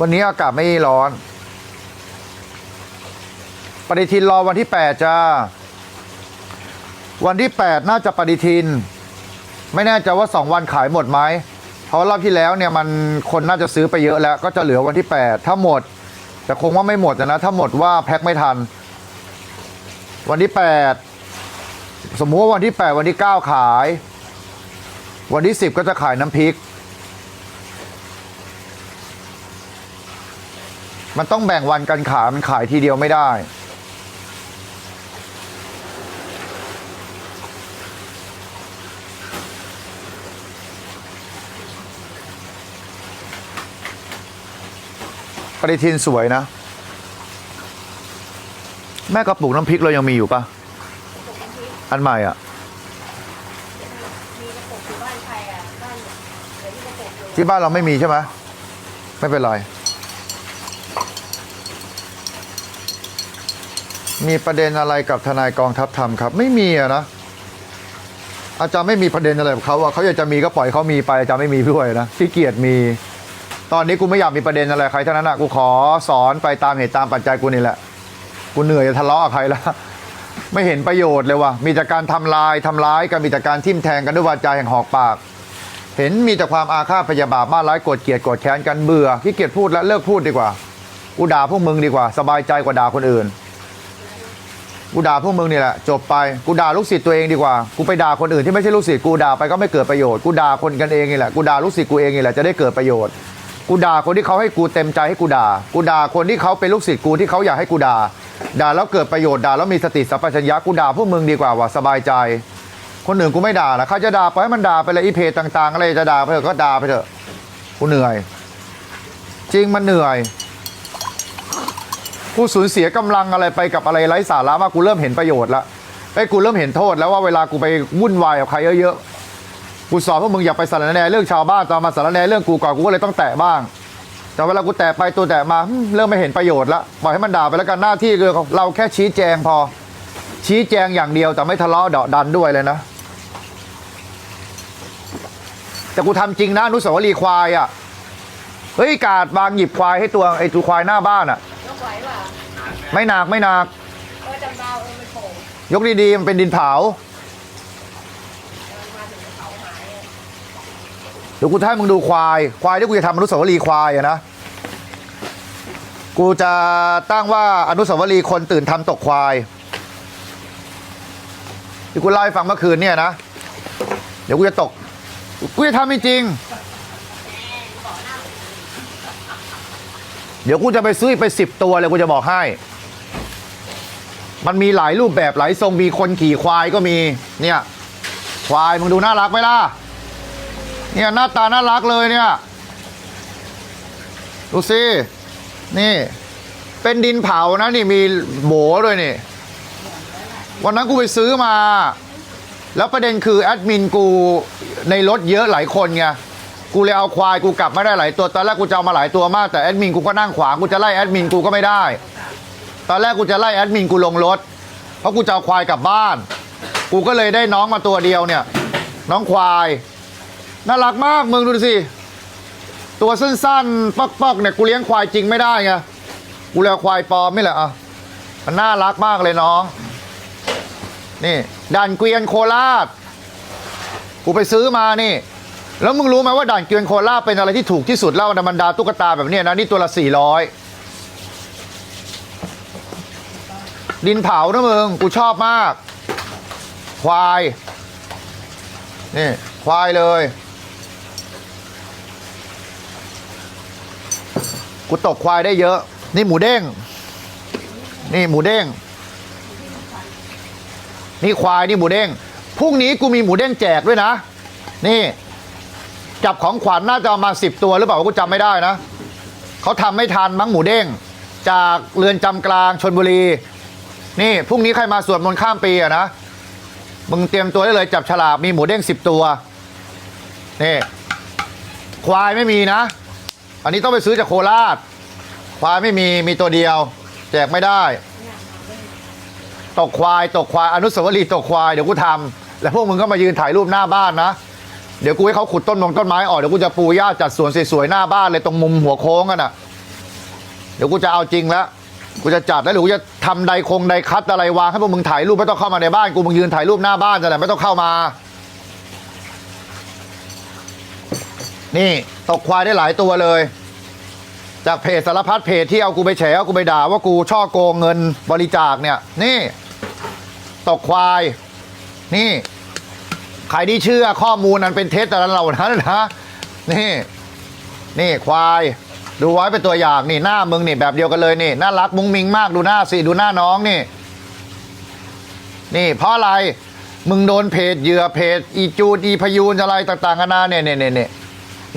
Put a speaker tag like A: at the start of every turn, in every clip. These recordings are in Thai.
A: วันนี้อากาศไม่ร้อน ปฏิทินรอวันที่แปดจ้า วันที่แปดน่าจะปฏิทิน ไม่แน่ใจว่าสองวันขายหมดไหม เพราะรอบที่แล้วเนี่ยมันคนน่าจะซื้อไปเยอะแล้ว ก็จะเหลือวันที่แปดถ้าหมด แต่คงว่าไม่หมดนะ ถ้าหมดว่าแพ็คไม่ทัน วันที่แปดสมมุติว่าวันที่แปดวันที่เก้าขาย วันที่สิบก็จะขายน้ำพริก มันต้องแบ่งวันกันขายมันขายทีเดียวไม่ได้ ปฏิทินสวยนะ แม่กระปุกน้ำพริกเรายังมีอยู่ปะอันใหม่อะ
B: มีกระปุกอยู่บ้านใครอะบ้านเดี๋ยวมีกระปุกอยู่
A: ที่บ้านเราไม่มีใช่ไหมไม่เป็นไร มีประเด็นอะไรกับทนายกองทัพธรรมครับ ไม่มีอะนะอาจารย์ไม่มีประเด็นอะไรกับเขาอะเขาอยากจะมีก็ปล่อยเขามีไปอาจารย์ไม่มีด้วยนะขี้เกียจมี ตอนนี้กูไม่อยากมีประเด็นอะไรใครเท่านั้นอะกูขอสอนไปตามเหตุตามปัจจัยกูนี่แหละกูเหนื่อยจะทะเลาะกับใครแล้วไม่เห็นประโยชน์เลยว่ะมีแต่การทำลายทำร้ายกันมีแต่การทิ่มแทงกันด้วยวาจาแห่งหอกปาก เห็นมีแต่ความอาฆาตพยาบาทมาร้ายกรดเกลียดกรดแค้นกันเบื่อขี้เกียจพูดแล้วเลิกพูดดีกว่า กูด่าพวกมึงดีกว่า สบายใจกว่าด่าคนอื่น กูด่าพวกมึงนี่แหละจบไปกูด่าลูกศิษย์ตัวเองดีกว่ากูไปด่าคนอื่นที่ไม่ใช่ลูกศิษย์กูด่าไปก็ไม่เกิดประโยชน์กูด่าคนกันเองนี่แหละกูด่าลูกศิษย์กูเองนี่แหละจะได้เกิดประโยชน์กูด่าคนที่เขาให้กูเต็มใจให้กูด่า กูด่าคนที่เขาเป็นลูกศิษย์กูที่เขาอยากให้กูด่า ด่าแล้วเกิดประโยชน์ด่าแล้วมีสติสัมปชัญญะกูด่าพวกมึงดีกว่าว่าสบายใจ คนอื่นกูไม่ด่านะเขาจะด่าไปให้มันด่าไปเลยอีเพจต่าง ๆ อะไรจะด่าไปเถอะก็ด่าไปเถอะกูเหนื่อย จริงมันเหนื่อย กูสูญเสียกำลังอะไรไปกับอะไรไร้สาระมากกูเริ่มเห็นประโยชน์ละไอ้กูเริ่มเห็นโทษแล้วว่าเวลากูไปวุ่นวายกับใครเยอะๆกูสอนพวกมึงอย่าไปสารแนเรื่องชาวบ้านตอนมาสารแนเรื่องกูก่อนกูก็เลยต้องแตะบ้าง แต่เวลากูแตะไปตัวแตะมาเริ่มไม่เห็นประโยชน์ละปล่อยให้มันด่าไปแล้วกันหน้าที่คือเราแค่ชี้แจงพอ ชี้แจงอย่างเดียวแต่ไม่ทะเลาะเดาะดันด้วยเลยนะแต่กูทำจริงนะนุสาวรีควายอะ เฮ้ยกาดบางหยิบควายให้ตัวไอ้ตัวควายหน้าบ้านอะ
B: ไหวเปล่า
A: ไม่หนักไม่หนัก
B: เออจำดาวเออมันโผล่
A: ยกดีๆ มันเป็นดินเผา
B: มันมาถึงเขาหายอะ
A: เดี๋ยวกูจะให้มึงดูควาย ควายที่กูจะทำอนุสาวรีย์ควายอะนะ กูจะตั้งว่าอนุสาวรีย์คนตื่นทำตกควาย ที่กูเล่าให้ฟังเมื่อคืนเนี่ยนะ เดี๋ยวกูจะตก กูจะทำจริงๆ เดี๋ยวกูจะไปซื้อไปสิบตัวเลยกูจะบอกให้ มันมีหลายรูปแบบหลายทรงมีคนขี่ควายก็มี เนี่ย ควายมึงดูน่ารักไหมล่ะ เนี่ยหน้าตาน่ารักเลยเนี่ย ดูสินี่ เป็นดินเผานะนี่มีโบด้วยนี่ วันนั้นกูไปซื้อมา แล้วประเด็นคือแอดมินกูในรถเยอะหลายคนไง กูเลยเอาควายกูกลับไม่ได้หลายตัวตอนแรกกูจะเอามาหลายตัวมากแต่แอดมินกูก็นั่งขวางกูจะไล่แอดมินกูก็ไม่ได้ ตอนแรกกูจะไล่แอดมินกูลงรถเพราะกูจะเอาควายกลับบ้าน กูก็เลยได้น้องมาตัวเดียวเนี่ย น้องควาย น่ารักมากมึงดูสิตัวสั้นๆปอกๆเนี่ยกูเลี้ยงควายจริงไม่ได้ไงกูเลี้ยงควายปลอมไม่แหละอะมันน่ารักมากเลยน้อง นี่ด่านเกวียนโคราช กูไปซื้อมานี่ แล้วมึงรู้ไหมว่าด่านเกวียนโคราชเป็นอะไรที่ถูกที่สุดแล้วในบรรดาตุ๊กตาแบบเนี้ยนะนี่ตัวละสี่ร้อยดินเผานะมึงกูชอบมาก ควายนี่ควายเลย กูตกควายได้เยอะ นี่หมูเด้ง นี่หมูเด้ง นี่ควายนี่หมูเด้งพรุ่งนี้กูมีหมูเด้งแจกด้วยนะ นี่ จับของขวัญน่าจะเอามาสิบตัวหรือเปล่ากูจำไม่ได้นะ เขาทำไม่ทันมั้งหมูเด้ง จากเรือนจำกลางชนบุรี นี่พรุ่งนี้ใครมาสวดมนต์ข้ามปีอะนะ มึงเตรียมตัวได้เลยจับฉลากมีหมูเด้งสิบตัว นี่ ควายไม่มีนะ อันนี้ต้องไปซื้อจากโคราช ควายไม่มีมีตัวเดียว แจกไม่ได้ ตกควายตกควายอนุสาวรีย์ตกควายเดี๋ยวกูทำแล้วพวกมึงก็มายืนถ่ายรูปหน้าบ้านนะ เดี๋ยวกูให้เขาขุดต้นมงต้นไม้ออกเดี๋ยวกูจะปูหญ้าจัดสวนสวยๆหน้าบ้านเลยตรงมุมหัวโค้งกันอะ เดี๋ยวกูจะเอาจริงแล้วกูจะจัดแล้วหรือกูจะทำไดคงไดคัดอะไรวางให้พวกมึงถ่ายรูปไม่ต้องเข้ามาในบ้านกูมึงยืนถ่ายรูปหน้าบ้านนั่นแหละไม่ต้องเข้ามา นี่ตกควายได้หลายตัวเลย จากเพจสารพัดเพจที่เอากูไปแฉเอากูไปด่าว่ากูช่อโกงเงินบริจาคเนี่ย นี่ ตกควาย นี่ ใครที่เชื่อข้อมูลนั้นเป็นเท็จแต่ละเหล่านั้นนะนี่นี่ควายดูไว้เป็นตัวอย่างนี่หน้ามึงนี่แบบเดียวกันเลยนี่น่ารักมุ้งมิงมากดูหน้าสิดูหน้าน้องนี่ นี่ เพราะอะไรมึงโดนเพจเหยื่อเพจอีจูดอีพยูนอะไรต่างๆกันานาเนี่ยเนี่ยเนี่ยเนี่ย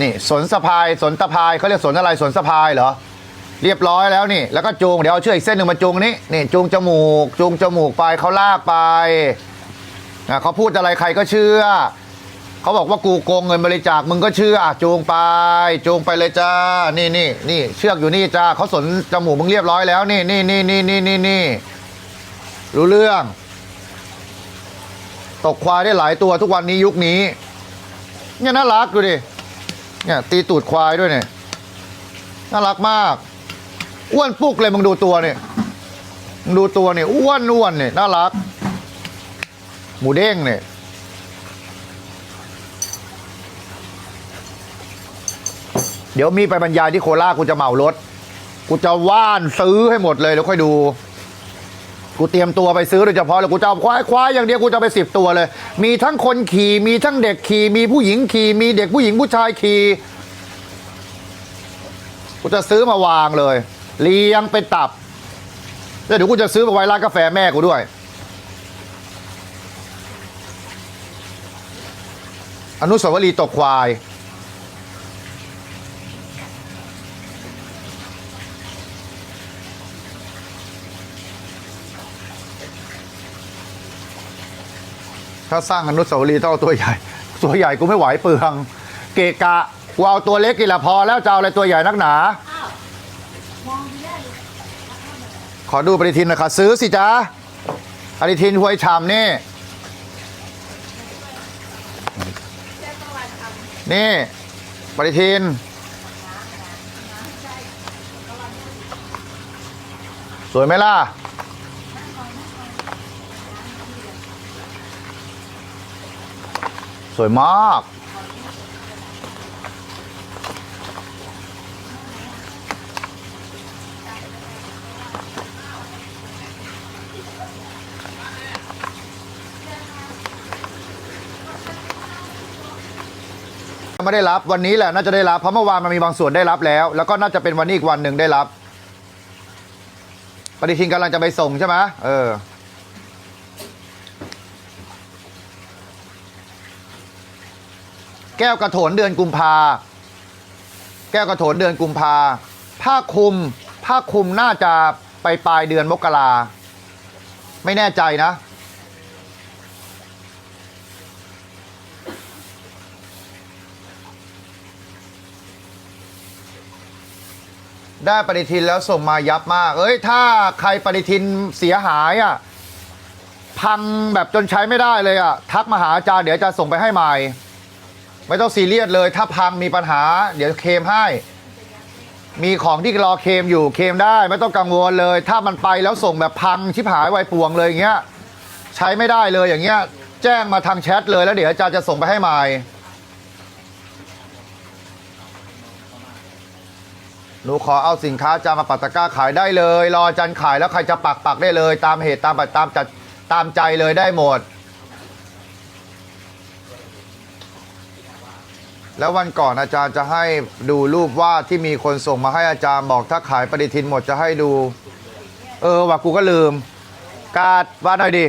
A: นี่สนสะพายสนตะพายเขาเรียกสนอะไรสนสะพายเหรอเรียบร้อยแล้วนี่ แล้วก็จูงเดี๋ยวเอาเชือกอีกเส้นหนึ่งมาจูงนี่นี่จูงจมูกจูงจมูกไปเขาลากไป นะเขาพูดอะไรใครก็เชื่อ เขาบอกว่ากูโกงเงินบริจาคมึงก็เชื่ออะจูงไปจูงไปเลยจ้า นี่นี่นี่เชือกอยู่นี่จ้าเขาสนจมูกมึงเรียบร้อยแล้ว นี่นี่นี่นี่นี่นี่นี่รู้เรื่อง ตกควายได้หลายตัวทุกวันนี้ยุคนี้ เนี่ยน่ารักดูดิเนี่ยตีตูดควายด้วยเนี่ยน่ารักมาก อ้วนปุกเลยมึงดูตัวเนี่ยมึงดูตัวเนี่ยอ้วนอ้วนเนี่ยน่ารัก หมูเด้งเนี่ยเดี๋ยวมีไปบรรยายที่โคราชกูจะเหมารถ กูจะว่านซื้อให้หมดเลยแล้วค่อยดู กูเตรียมตัวไปซื้อโดยเฉพาะเลยกูจะเอาควายควายอย่างเดียวกูจะไปสิบตัวเลย มีทั้งคนขี่มีทั้งเด็กขี่มีผู้หญิงขี่มีเด็กผู้หญิงผู้ชายขี่กูจะซื้อมาวางเลยเลี้ยงเป็นตับแล้วเดี๋ยวกูจะซื้อมาไว้ร้านกาแฟแม่กูด้วย อนุสาวรีย์ตกควาย ถ้าสร้างอนุสาวรีย์ต้องเอาตัวใหญ่ ตัวใหญ่กูไม่ไหวเปลือง เกะกะกูเอาตัวเล็กกี่ละพอแล้วจะเอาอะไรตัวใหญ่นักหนา ขอดูปฏิทินหนะคะซื้อสิจ้าปฏิทินหวยชามนี่ นี่ปฏิทินสวยไหมล่ะ สวยมาก ไม่ได้รับ วันนี้แหละน่าจะได้รับเพราะเมื่อวานมันมีบางส่วนได้รับแล้ว แล้วก็น่าจะเป็นวันนี้อีกวันหนึ่งได้รับ ปฏิทินกำลังจะไปส่งใช่ไหมเออแก้วกระโถนเดือนกุมภา แก้วกระโถนเดือนกุมภา ผ้าคลุม ผ้าคลุมน่าจะไปปลายเดือนมกรา ไม่แน่ใจนะ ได้ปฏิทินแล้วส่งมายับมาก เอ้ย ถ้าใครปฏิทินเสียหายอะ พังแบบจนใช้ไม่ได้เลยอะ ทักมาหาอาจารย์เดี๋ยวอาจารย์ส่งไปให้ใหม่ ไม่ต้องซีเรียสเลย ถ้าพังมีปัญหา เดี๋ยวเคมให้ มีของที่รอเคมอยู่เคมได้ ไม่ต้องกังวลเลย ถ้ามันไปแล้วส่งแบบพังชิบหายไวายป่วงเลยอย่างเงี้ย ใช้ไม่ได้เลยอย่างเงี้ย แจ้งมาทางแชทเลยแล้วเดี๋ยวอาจารย์จะส่งไปให้ใหม่ หนูขอเอาสินค้าอาจารย์มาปักตะกร้าขายได้เลย รออาจารย์ขายแล้วใครจะปักปักได้เลย ตามเหตุตามปัจตามจัดตามใจเลยได้หมด แล้ววันก่อนอาจารย์จะให้ดูรูปวาดที่มีคนส่งมาให้อาจารย์บอกถ้าขายปฏิทินหมดจะให้ดู เออว่ากูก็ลืม กาดวาดหน่อยดิ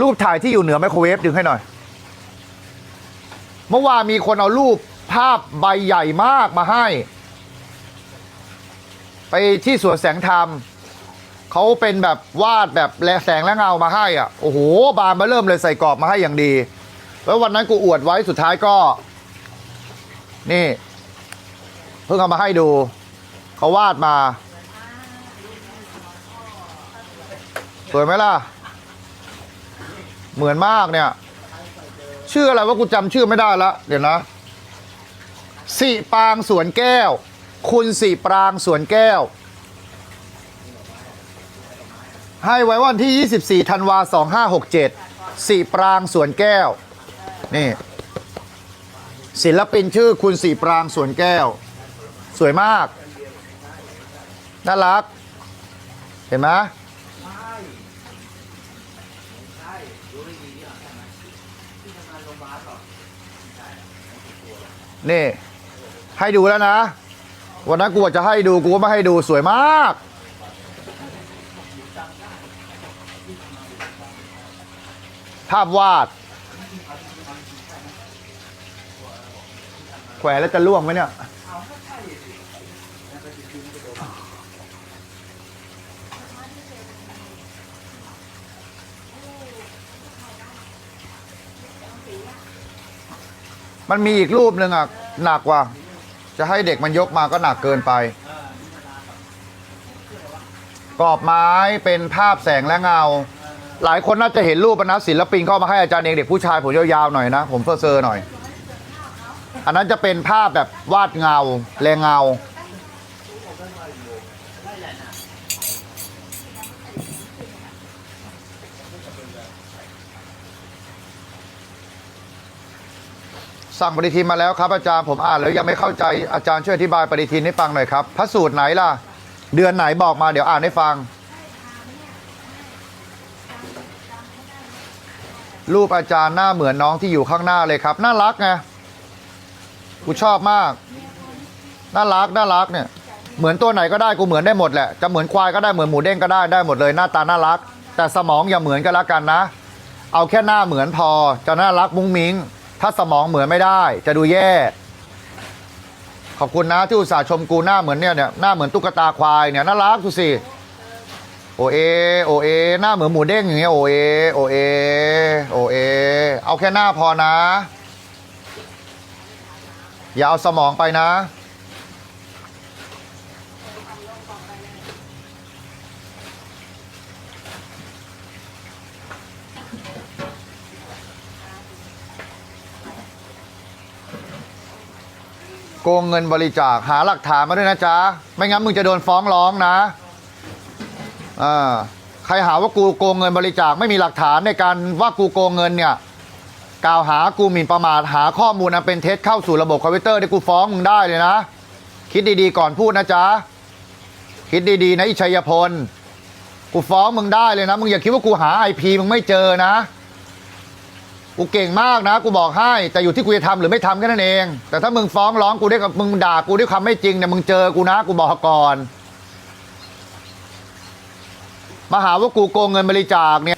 A: รูปถ่ายที่อยู่เหนือไมโครเวฟดึงให้หน่อย เมื่อวานมีคนเอารูปภาพใบใหญ่มากมาให้ ไปที่สวนแสงธรรมเขาเป็นแบบวาดแบบแลแสงและเงามาให้อะโอ้โหบานมาเริ่มเลยใส่กรอบมาให้อย่างดี แล้ววันนั้นกูอวดไว้สุดท้ายก็ นี่ เพิ่งเอามาให้ดูเขาวาดมาสวยไหมล่ะ เหมือนมากเนี่ย ชื่ออะไรว่ากูจำชื่อไม่ได้ละเดี๋ยวนะสิปางสวนแก้ว คุณสิปรางสวนแก้ว ให้ไว้วันที่ 24ธันวา2567สีปรางสวนแก้ว นี่ ศิลปินชื่อคุณสีปรางสวนแก้ว สวยมาก น่ารัก เห็นไหมนี่ ให้ดูแล้วนะ วันนั้นกูจะให้ดูกูก็ไม่ให้ดูสวยมาก ภาพวาด แขวนแล้วจะล่วงไหมเนี่ยมันมีอีกรูปหนึ่งอะ หนักกว่า จะให้เด็กมันยกมาก็หนักเกินไป กรอบไม้เป็นภาพแสงและเงา หลายคนน่าจะเห็นรูปนะศิลปินเข้ามาให้อาจารย์เองเด็กผู้ชายผมยาวๆหน่อยนะ ผมเฟอร์เซอร์หน่อย อันนั้นจะเป็นภาพแบบวาดเงาแรงเงา สั่งปฏิทินมาแล้วครับอาจารย์ผมอ่านแล้วยังไม่เข้าใจอาจารย์ช่วยอธิบายปฏิทินให้ฟังหน่อยครับพระสูตรไหนล่ะ เดือนไหนบอกมาเดี๋ยวอ่านให้ฟัง รูปอาจารย์หน้าเหมือนน้องที่อยู่ข้างหน้าเลยครับ น่ารักไงกูชอบมาก น่ารักน่ารักเนี่ย เหมือนตัวไหนก็ได้กูเหมือนได้หมดแหละจะเหมือนควายก็ได้เหมือนหมูเด้งก็ได้ได้หมดเลยหน้าตาน่ารัก แต่สมองอย่าเหมือนกันละกันนะ เอาแค่หน้าเหมือนพอจะน่ารักมุ้งมิ้ง ถ้าสมองเหมือนไม่ได้ จะดูแย่ ขอบคุณนะที่อุตส่าห์ชมกูหน้าเหมือนเนี่ยเนี่ยหน้าเหมือนตุ๊กตาควายเนี่ยน่ารักดูสิโอเอโอเอหน้าเหมือนหมูเด้งอย่างเงี้ยโอเอโอเอโอเอเอาแค่หน้าพอนะ อย่าเอาสมองไปนะ งเงินบริจาคหาหลักฐานมาด้วยนะจ๊ะ ไม่งั้นมึงจะโดนฟ้องร้องนะอ่าใครหาว่ากูโกงเงินบริจาคไม่มีหลักฐานในการว่ากูโกงเงินเนี่ยกล่าวหากูหมิ่นประมาทหาข้อมูลอันเป็นเท็จเข้าสู่ระบบคอมพิวเตอร์ที่กูฟ้องมึงได้เลยนะ คิดดีๆก่อนพูดนะจ๊ะ คิดดีๆนะอิชัยพล กูฟ้องมึงได้เลยนะ มึงอย่าคิดว่ากูหาไอพีมึงไม่เจอนะ กูเก่งมากนะ กูบอกให้ แต่อยู่ที่กูจะทำหรือไม่ทำแค่นั้นเอง แต่ถ้ามึงฟ้องร้องกูด้วยกับมึงด่ากูด้วยคำไม่จริงเนี่ยมึงเจอกูนะ กูบอกก่อนมาหาว่ากูโกงเงินบริจาคเนี่ย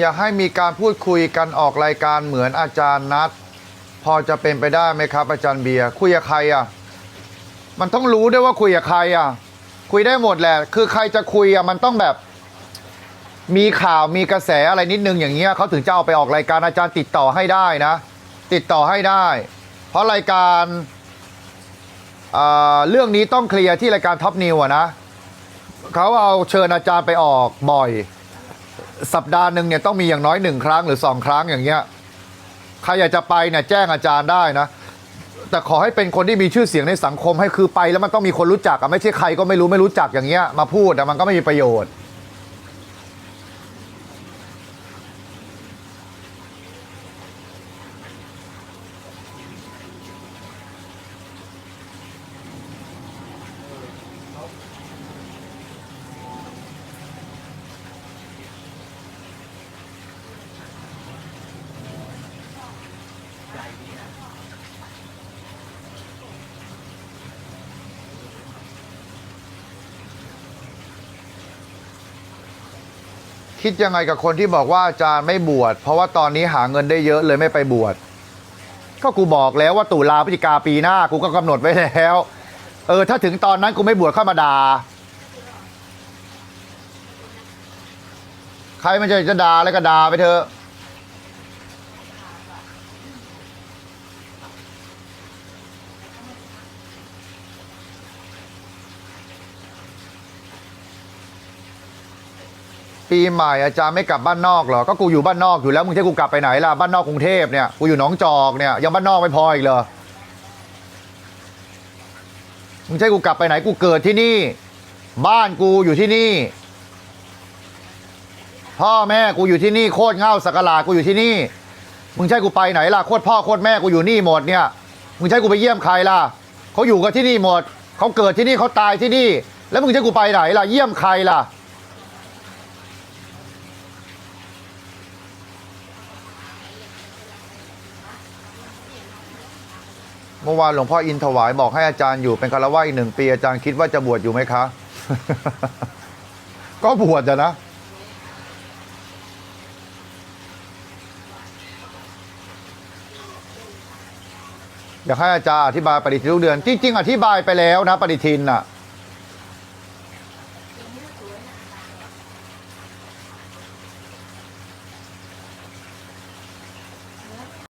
A: อยากให้มีการพูดคุยกันออกรายการเหมือนอาจารย์นัดพอจะเป็นไปได้ไหมครับ อาจารย์เบียร์คุยกับใครอะมันต้องรู้ด้วยว่าคุยกับใครอะ คุยได้หมดแหละ คือใครจะคุยอะมันต้องแบบ มีข่าวมีกระแสอะไรนิดนึงอย่างเงี้ยเขาถึงจะเอาไปออกรายการอาจารย์ติดต่อให้ได้นะ ติดต่อให้ได้ เพราะรายการอ่าเรื่องนี้ต้องเคลียร์ที่รายการท็อปนิวอะนะเขาเอาเชิญอาจารย์ไปออกบ่อย สัปดาห์หนึ่งเนี่ยต้องมีอย่างน้อยหนึ่งครั้งหรือสองครั้งอย่างเงี้ยใครอยากจะไปเนี่ยแจ้งอาจารย์ได้นะ แต่ขอให้เป็นคนที่มีชื่อเสียงในสังคมให้คือไปแล้วมันต้องมีคนรู้จักอะไม่ใช่ใครก็ไม่รู้ไม่รู้จักอย่างเงี้ยมาพูดอะมันก็ไม่มีประโยชน์ คิดยังไงกับคนที่บอกว่าอาจารย์ไม่บวชเพราะว่าตอนนี้หาเงินได้เยอะเลยไม่ไปบวชก็กูบอกแล้วว่าตุลาพฤศจิกาปีหน้ากูก็กำหนดไว้แล้ว เออ ถ้าถึงตอนนั้นกูไม่บวชเข้ามาด่าใครมันจะจะด่าอะไรก็ด่าไปเถอะ ปีใหม่อาจารย์ไม่กลับบ้านนอกเหรอ ก็กูอยู่บ้านนอกอยู่แล้วมึงจะกูกลับไปไหนล่ะบ้านนอกกรุงเทพเนี่ยกูอยู่หนองจอกเนี่ยยังบ้านนอกไม่พออีกเหรอมึงจะกูกลับไปไหนกูเกิดที่นี่ บ้านกูอยู่ที่นี่ พ่อแม่กูอยู่ที่นี่โคตรเง่าสักหลากูอยู่ที่นี่มึงให้กูไปไหนล่ะโคตรพ่อโคตรแม่กูอยู่นี่หมดเนี่ยมึงให้กูไปเยี่ยมใครล่ะเขาอยู่กันที่นี่หมดเขาเกิดที่นี่เขาตายที่นี่ แล้วมึงจะให้กูไปไหนล่ะเยี่ยมใครล่ะ เมื่อวานหลวงพ่ออินถวายบอกให้อาจารย์อยู่เป็นคารวะอีกหนึ่งปีอาจารย์คิดว่าจะบวชอยู่ไหมคะ ก็บวชอะนะ อยากให้อาจารย์อธิบายปฏิทินทุกเดือน จริงๆ อธิบายไปแล้วนะ ปฏิทินน่ะ